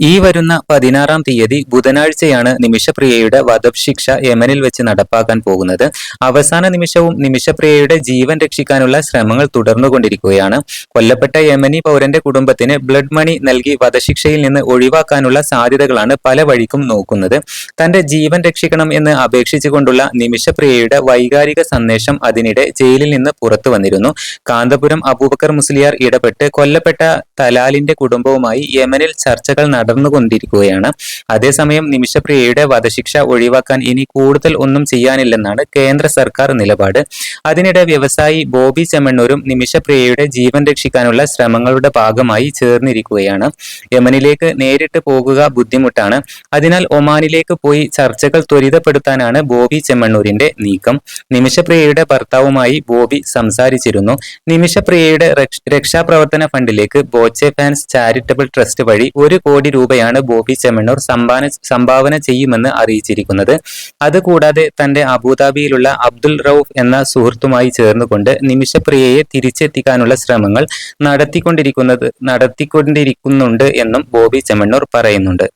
ഈ വരുന്ന പതിനാറാം തീയതി ബുധനാഴ്ചയാണ് നിമിഷപ്രിയയുടെ വധശിക്ഷ യമനിൽ വെച്ച് നടപ്പാക്കാൻ പോകുന്നത്. അവസാന നിമിഷവും നിമിഷപ്രിയയുടെ ജീവൻ രക്ഷിക്കാനുള്ള ശ്രമങ്ങൾ തുടർന്നുകൊണ്ടിരിക്കുകയാണ്. കൊല്ലപ്പെട്ട യമനി പൗരന്റെ കുടുംബത്തിന് ബ്ലഡ് മണി നൽകി വധശിക്ഷയിൽ നിന്ന് ഒഴിവാക്കാനുള്ള സാധ്യതകളാണ് പല വഴിക്കും നോക്കുന്നത്. തന്റെ ജീവൻ രക്ഷിക്കണം എന്ന് അപേക്ഷിച്ചുകൊണ്ടുള്ള നിമിഷപ്രിയയുടെ വൈകാരിക സന്ദേശം അതിനിടെ ജയിലിൽ നിന്ന് പുറത്തു വന്നിരുന്നു. കാന്തപുരം അബൂബക്കർ മുസ്ലിയാർ ഇടപെട്ട് കൊല്ലപ്പെട്ട തലാലിന്റെ കുടുംബവുമായി യമനിൽ ചർച്ചകൾ നടന്നുകൊണ്ടിരിക്കുകയാണ് അതേസമയം നിമിഷപ്രിയയുടെ വധശിക്ഷ ഒഴിവാക്കാൻ ഇനി കൂടുതൽ ഒന്നും ചെയ്യാനില്ലെന്നാണ് കേന്ദ്ര സർക്കാർ നിലപാട്. അതിനിടെ വ്യവസായി ബോബി ചെമ്മണ്ണൂരും നിമിഷപ്രിയയുടെ ജീവൻ രക്ഷിക്കാനുള്ള ശ്രമങ്ങളുടെ ഭാഗമായി ചേർന്നിരിക്കുകയാണ്. യമനിലേക്ക് നേരിട്ട് പോകുക ബുദ്ധിമുട്ടാണ്. അതിനാൽ ഒമാനിലേക്ക് പോയി ചർച്ചകൾ ത്വരിതപ്പെടുത്താനാണ് ബോബി ചെമ്മണ്ണൂരിന്റെ നീക്കം. നിമിഷപ്രിയയുടെ ഭർത്താവുമായി ബോബി സംസാരിച്ചിരുന്നു. നിമിഷപ്രിയയുടെ രക്ഷാപ്രവർത്തന ഫണ്ടിലേക്ക് ബോച്ചെ ഫാൻസ് ചാരിറ്റബിൾ ട്രസ്റ്റ് വഴി ഒരു കോടി രൂപയാണ് ബോബി ചെമ്മണ്ണൂർ സംഭാവന സംഭാവന ചെയ്യുമെന്ന് അറിയിച്ചിരിക്കുന്നത്. അതുകൂടാതെ തന്റെ അബുദാബിയിലുള്ള അബ്ദുൽ റൌഫ് എന്ന സുഹൃത്തുമായി ചേർന്നുകൊണ്ട് നിമിഷപ്രിയയെ തിരിച്ചെത്തിക്കാനുള്ള ശ്രമങ്ങൾ നടത്തിക്കൊണ്ടിരിക്കുന്നത് നടത്തിക്കൊണ്ടിരിക്കുന്നുണ്ട് എന്നും ബോബി ചെമ്മണ്ണൂർ പറയുന്നുണ്ട്.